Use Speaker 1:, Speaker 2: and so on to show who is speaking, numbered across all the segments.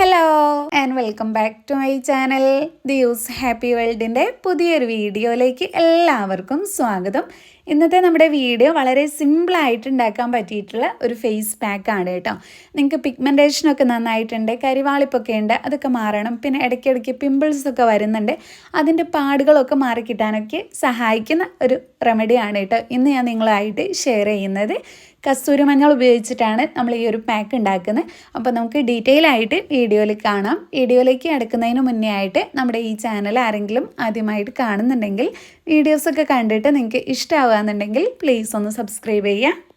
Speaker 1: Hello and welcome back to my channel the use happy വേൾഡിന്റെ പുതിയൊരു വീഡിയോയിലേക്ക് എല്ലാവർക്കും സ്വാഗതം. ഇന്നത്തെ നമ്മുടെ വീഡിയോ വളരെ സിമ്പിളായിട്ട് ഉണ്ടാക്കാൻ പറ്റിയിട്ടുള്ള ഒരു ഫേസ് പാക്കാണ് കേട്ടോ. നിങ്ങൾക്ക് പിഗ്മെന്റേഷനൊക്കെ നന്നായിട്ടുണ്ട് കരിവാളിപ്പൊക്കെ ഉണ്ട് അതൊക്കെ മാറണം. പിന്നെ ഇടയ്ക്കിടയ്ക്ക് പിമ്പിൾസൊക്കെ വരുന്നുണ്ട്. അതിന്റെ പാടുകളൊക്കെ മാറിക്കിട്ടാനൊക്കെ സഹായിക്കുന്ന ഒരു റെമഡിയാണ് കേട്ടോ ഇന്ന് ഞാൻ നിങ്ങളായിട്ട് ഷെയർ ചെയ്യുന്നത്. കസ്തൂരി മഞ്ഞൾ ഉപയോഗിച്ചിട്ടാണ് നമ്മൾ ഈ ഒരു പാക്ക് ഉണ്ടാക്കുന്നത്. അപ്പോൾ നമുക്ക് ഡീറ്റെയിൽ ആയിട്ട് വീഡിയോയിൽ കാണാം. വീഡിയോയിലേക്ക് അടുക്കുന്നതിന് മുന്നേ ആയിട്ട് നമ്മുടെ ഈ ചാനൽ ആരെങ്കിലും ആദ്യമായിട്ട് കാണുന്നുണ്ടെങ്കിൽ വീഡിയോസൊക്കെ കണ്ടിട്ട് നിങ്ങൾക്ക് ഇഷ്ടമാകുകയെന്നുണ്ടെങ്കിൽ പ്ലീസ് ഒന്ന് സബ്സ്ക്രൈബ് ചെയ്യുക.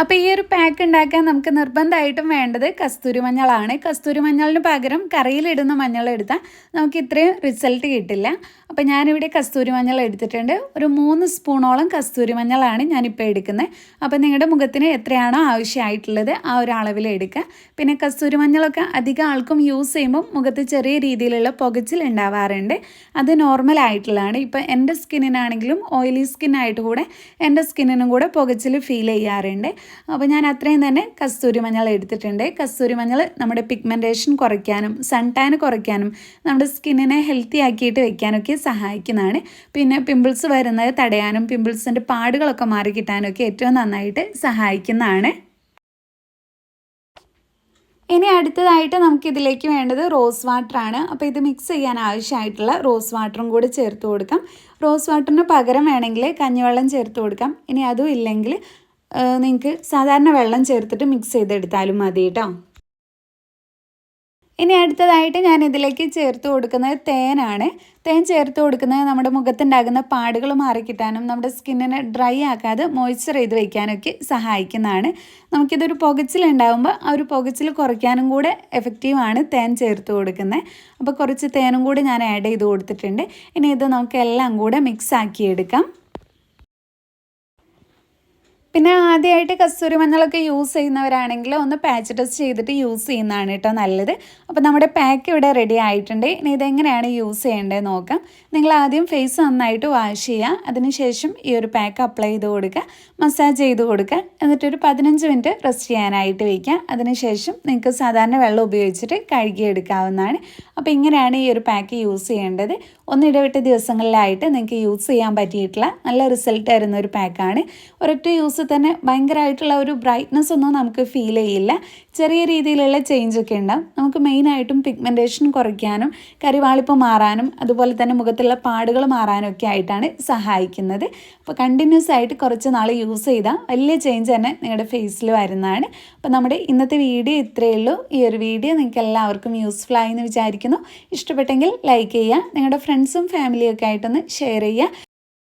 Speaker 1: അപ്പോൾ ഈ ഒരു പാക്ക് ഉണ്ടാക്കാൻ നമുക്ക് നിർബന്ധമായിട്ടും വേണ്ടത് കസ്തൂരി മഞ്ഞളാണ്. കസ്തൂരി മഞ്ഞളിന് പകരം കറിയിലിടുന്ന മഞ്ഞൾ എടുത്താൽ നമുക്ക് ഇത്രയും റിസൾട്ട് കിട്ടില്ല. അപ്പോൾ ഞാനിവിടെ കസ്തൂരി മഞ്ഞൾ എടുത്തിട്ടുണ്ട്. ഒരു മൂന്ന് സ്പൂണോളം കസ്തൂരി മഞ്ഞളാണ് ഞാനിപ്പോൾ എടുക്കുന്നത്. അപ്പോൾ നിങ്ങളുടെ മുഖത്തിന് എത്രയാണോ ആവശ്യമായിട്ടുള്ളത് ആ ഒരു അളവിൽ എടുക്കുക. പിന്നെ കസ്തൂരി മഞ്ഞളൊക്കെ അധികം ആൾക്കും യൂസ് ചെയ്യുമ്പോൾ മുഖത്ത് ചെറിയ രീതിയിലുള്ള പുകച്ചിൽ ഉണ്ടാവാറുണ്ട്. അത് നോർമൽ ആയിട്ടുള്ളതാണ്. ഇപ്പോൾ എന്റെ സ്കിന്നിനാണെങ്കിലും ഓയിലി സ്കിന്നായിട്ട് കൂടെ എന്റെ സ്കിന്നിനും കൂടെ പുകച്ചിൽ ഫീൽ ചെയ്യാറുണ്ട്. അപ്പോൾ ഞാൻ അത്രയും തന്നെ കസ്തൂരി മഞ്ഞൾ എടുത്തിട്ടുണ്ട്. കസ്തൂരി മഞ്ഞൾ നമ്മുടെ പിഗ്മെന്റേഷൻ കുറയ്ക്കാനും സൺ ടാൻ കുറയ്ക്കാനും നമ്മുടെ സ്കിന്നിനെ ഹെൽത്തി ആക്കിയിട്ട് വെക്കാനൊക്കെ സഹായിക്കുന്നതാണ്. പിന്നെ പിമ്പിൾസ് വരുന്നത് തടയാനും പിമ്പിൾസിന്റെ പാടുകളൊക്കെ മാറി കിട്ടാനൊക്കെ ഏറ്റവും നന്നായിട്ട് സഹായിക്കുന്നതാണ്. ഇനി അടുത്തതായിട്ട് നമുക്കിതിലേക്ക് വേണ്ടത് റോസ് വാട്ടറാണ് അപ്പോൾ ഇത് മിക്സ് ചെയ്യാൻ ആവശ്യമായിട്ടുള്ള റോസ് വാട്ടറും കൂടി ചേർത്ത് കൊടുക്കാം. റോസ് വാട്ടറിന് പകരം വേണമെങ്കിൽ കഞ്ഞിവെള്ളം ചേർത്ത് കൊടുക്കാം. ഇനി അതും ഇല്ലെങ്കിൽ നിങ്ങൾക്ക് സാധാരണ വെള്ളം ചേർത്തിട്ട് മിക്സ് ചെയ്തെടുത്താലും മതി കേട്ടോ ഇനി അടുത്തതായിട്ട് ഞാൻ ഇതിലേക്ക് ചേർത്ത് കൊടുക്കുന്നത് തേനാണ്. തേൻ ചേർത്ത് കൊടുക്കുന്നത് നമ്മുടെ മുഖത്തുണ്ടാകുന്ന പാടുകൾ മാറിക്കിട്ടാനും നമ്മുടെ സ്കിന്നിനെ ഡ്രൈ ആക്കാതെ മോയ്സ്ചർ ചെയ്ത് വയ്ക്കാനൊക്കെ സഹായിക്കുന്നതാണ്. നമുക്കിതൊരു പുകച്ചിലുണ്ടാകുമ്പോൾ ആ ഒരു പുകച്ചിൽ കുറയ്ക്കാനും കൂടെ എഫക്റ്റീവാണ് തേൻ ചേർത്ത് കൊടുക്കുന്നത്. അപ്പോൾ കുറച്ച് തേനും കൂടി ഞാൻ ആഡ് ചെയ്ത് കൊടുത്തിട്ടുണ്ട്. ഇനി ഇത് നമുക്ക് എല്ലാം കൂടെ മിക്സ് ആക്കിയെടുക്കാം പിന്നെ ആദ്യമായിട്ട് കസ്തൂരി മഞ്ഞളൊക്കെ യൂസ് ചെയ്യുന്നവരാണെങ്കിൽ ഒന്ന് പാച്ച് ടെസ്റ്റ് ചെയ്തിട്ട് യൂസ് ചെയ്യുന്നതാണ് കേട്ടോ നല്ലത്. അപ്പോൾ നമ്മുടെ പാക്ക് ഇവിടെ റെഡി ആയിട്ടുണ്ട്. ഇനി ഇതെങ്ങനെയാണ് യൂസ് ചെയ്യേണ്ടത് നോക്കാം. നിങ്ങൾ ആദ്യം ഫേസ് നന്നായിട്ട് വാഷ് ചെയ്യുക. അതിനുശേഷം ഈ ഒരു പാക്ക് അപ്ലൈ ചെയ്ത് കൊടുക്കുക. മസാജ് ചെയ്ത് കൊടുക്കുക. എന്നിട്ടൊരു പതിനഞ്ച് മിനിറ്റ് റെസ്റ്റ് ചെയ്യാനായിട്ട് വയ്ക്കുക അതിനുശേഷം നിങ്ങൾക്ക് സാധാരണ വെള്ളം ഉപയോഗിച്ചിട്ട് കഴുകിയെടുക്കാവുന്നതാണ്. അപ്പോൾ ഇങ്ങനെയാണ് ഈ ഒരു പാക്ക് യൂസ് ചെയ്യേണ്ടത്. ഒന്നിടവിട്ട ദിവസങ്ങളിലായിട്ട് നിങ്ങൾക്ക് യൂസ് ചെയ്യാൻ പറ്റിയിട്ടുള്ള നല്ല റിസൾട്ട് തരുന്ന ഒരു പാക്കാണ് ഒരൊറ്റ യൂസ് തന്നെ ഭയങ്കരമായിട്ടുള്ള ഒരു ബ്രൈറ്റ്നസ് ഒന്നും നമുക്ക് ഫീൽ ചെയ്യില്ല. ചെറിയ രീതിയിലുള്ള ചേഞ്ച് ഒക്കെ ഉണ്ടാവും. നമുക്ക് മെയിനായിട്ടും പിഗ്മെന്റേഷൻ കുറയ്ക്കാനും കരിവാളിപ്പ് മാറാനും അതുപോലെ തന്നെ മുഖത്തുള്ള പാടുകൾ മാറാനും ഒക്കെ ആയിട്ടാണ് സഹായിക്കുന്നത്. അപ്പോൾ കണ്ടിന്യൂസ് ആയിട്ട് കുറച്ച് നാൾ യൂസ് ചെയ്താൽ വലിയ ചേഞ്ച് തന്നെ നിങ്ങളുടെ ഫേസിൽ വരുന്നതാണ്. അപ്പോൾ നമ്മുടെ ഇന്നത്തെ വീഡിയോ ഇത്രയേ ഉള്ളൂ. ഈ ഒരു വീഡിയോ നിങ്ങൾക്ക് എല്ലാവർക്കും യൂസ്ഫുൾ ആയി എന്ന് വിചാരിക്കുന്നു. ഇഷ്ടപ്പെട്ടെങ്കിൽ ലൈക്ക് ചെയ്യുക. നിങ്ങളുടെ ഫ്രണ്ട്സും ഫാമിലിയും ഒക്കെ ആയിട്ടൊന്ന് ഷെയർ ചെയ്യുക.